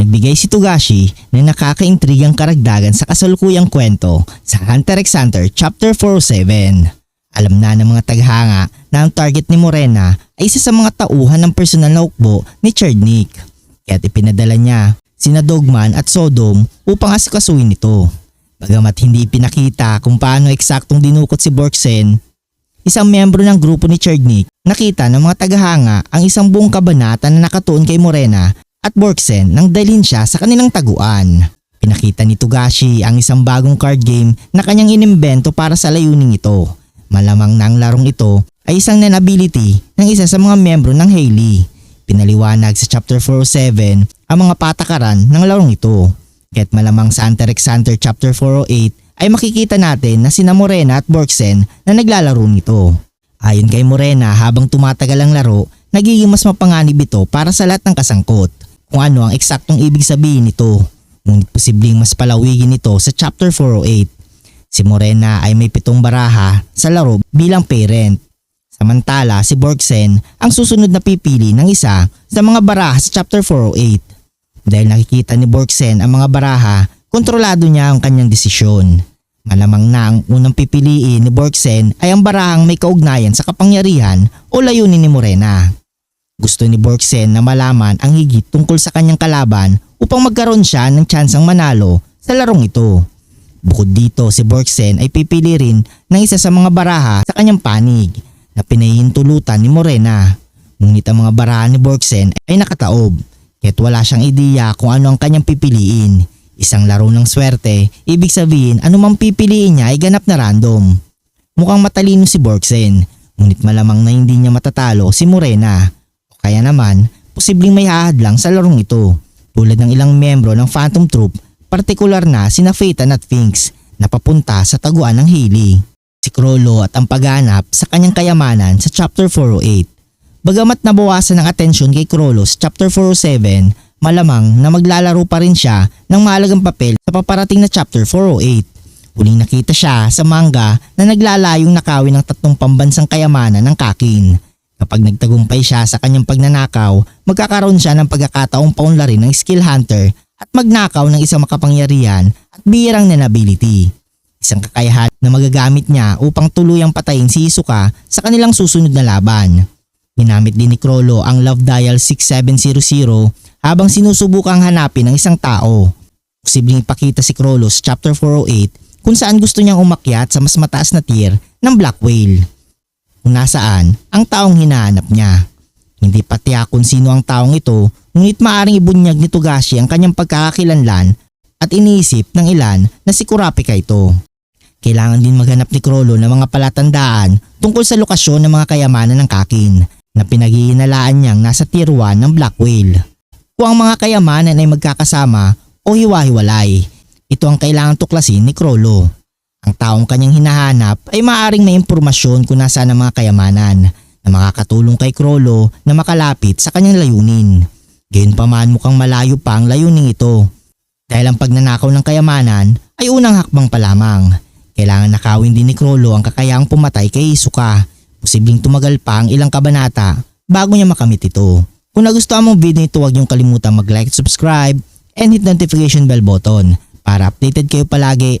Nagbigay si Togashi ng nakakaintrigang karagdagan sa kasalukuyang kwento sa Hunter x Hunter Chapter 407. Alam na ng mga taghanga na ang target ni Morena ay isa sa mga tauhan ng personal na hukbo ni Cherdnik. Kaya't ipinadala niya sina Dogman at Sodom upang asikasuhin ito. Bagamat hindi pinakita kung paano eksaktong dinukot si Borksen, isang miyembro ng grupo ni Cherdnik nakita ng mga tagahanga ang isang buong kabanata na nakatuon kay Morena at Borksen nang dalhin siya sa kanilang taguan. Pinakita ni Togashi ang isang bagong card game na kanyang inimbento para sa layuning ito. Malamang na ang larong ito ay isang non-ability ng isa sa mga miyembro ng Hailey. Pinaliwanag sa chapter 407 ang mga patakaran ng larong ito. Kaya't malamang sa Hunter x Hunter chapter 408 ay makikita natin na sina Morena at Borksen na naglalaro nito. Ayon kay Morena habang tumatagal ang laro, nagiging mas mapanganib ito para sa lahat ng kasangkot kung ano ang eksaktong ibig sabihin nito. Ngunit posibleng mas palawigin ito sa chapter 408. Si Morena ay may pitong baraha sa laro bilang parent. Samantala si Borksen ang susunod na pipili ng isa sa mga baraha sa chapter 408. Dahil nakikita ni Borksen ang mga baraha, kontrolado niya ang kanyang desisyon. Malamang na ang unang pipiliin ni Borksen ay ang barahang may kaugnayan sa kapangyarihan o layunin ni Morena. Gusto ni Borksen na malaman ang higit tungkol sa kanyang kalaban upang magkaroon siya ng tsansang manalo sa larong ito. Bukod dito si Borksen ay pipili rin ng isa sa mga baraha sa kanyang panig na pinahihintulutan ni Morena. Ngunit ang mga baraha ni Borksen ay nakataob kaya't wala siyang ideya kung ano ang kanyang pipiliin. Isang laro ng swerte, ibig sabihin anumang pipiliin niya ay ganap na random. Mukhang matalino si Borksen, ngunit malamang na hindi niya matatalo si Morena. Kaya naman, posibleng may hahadlang sa larong ito. Tulad ng ilang miyembro ng Phantom Troop, partikular na sina Phaeton at Finks na papunta sa taguan ng Haley. Si Krollo at ang paghanap sa kanyang kayamanan sa Chapter 408. Bagamat nabawasan ng atensyon kay Krollo sa Chapter 407, malamang na maglalaro pa rin siya ng mahalagang papel sa paparating na Chapter 408. Huling nakita siya sa manga na naglalayong nakawin ng tatlong pambansang kayamanan ng Kakin. Kapag nagtagumpay siya sa kanyang pagnanakaw, magkakaroon siya ng pagkakataong paunlarin ng skill hunter at magnakaw ng isang makapangyarihan at bihirang nanability. Isang kakayahan na magagamit niya upang tuluyang patayin si Isuka sa kanilang susunod na laban. Ginamit din ni Krollo ang Love Dial 6700 habang sinusubukang hanapin ng isang tao. Posibleng ipakita si Krollo sa chapter 408 kung saan gusto niyang umakyat sa mas mataas na tier ng Black Whale. Kung nasaan ang taong hinahanap niya. Hindi patiyak kung sino ang taong ito ngunit maaring ibunyag ni Togashi ang kanyang pagkakakilanlan at iniisip ng ilan na si Kurapika ito. Kailangan din maghanap ni Krollo ng mga palatandaan tungkol sa lokasyon ng mga kayamanan ng Kakin na pinaghihinalaan niyang nasa tier 1 ng Black Whale. Kung ang mga kayamanan ay magkakasama o hiwa-hiwalay, ito ang kailangan tuklasin ni Krollo. Ang taong kanyang hinahanap ay maaring may impormasyon kung nasaan ang mga kayamanan na makakatulong kay Krollo na makalapit sa kanyang layunin. Gayunpaman mukhang malayo pa ang layunin ito. Dahil ang pagnanakaw ng kayamanan ay unang hakbang pa lamang. Kailangan nakawin din ni Krollo ang kakayahang pumatay kay Isuka. Posibleng tumagal pa ang ilang kabanata bago niya makamit ito. Kung nagustuhan mong video nito huwag niyong kalimutang mag-like subscribe and hit notification bell button para updated kayo palagi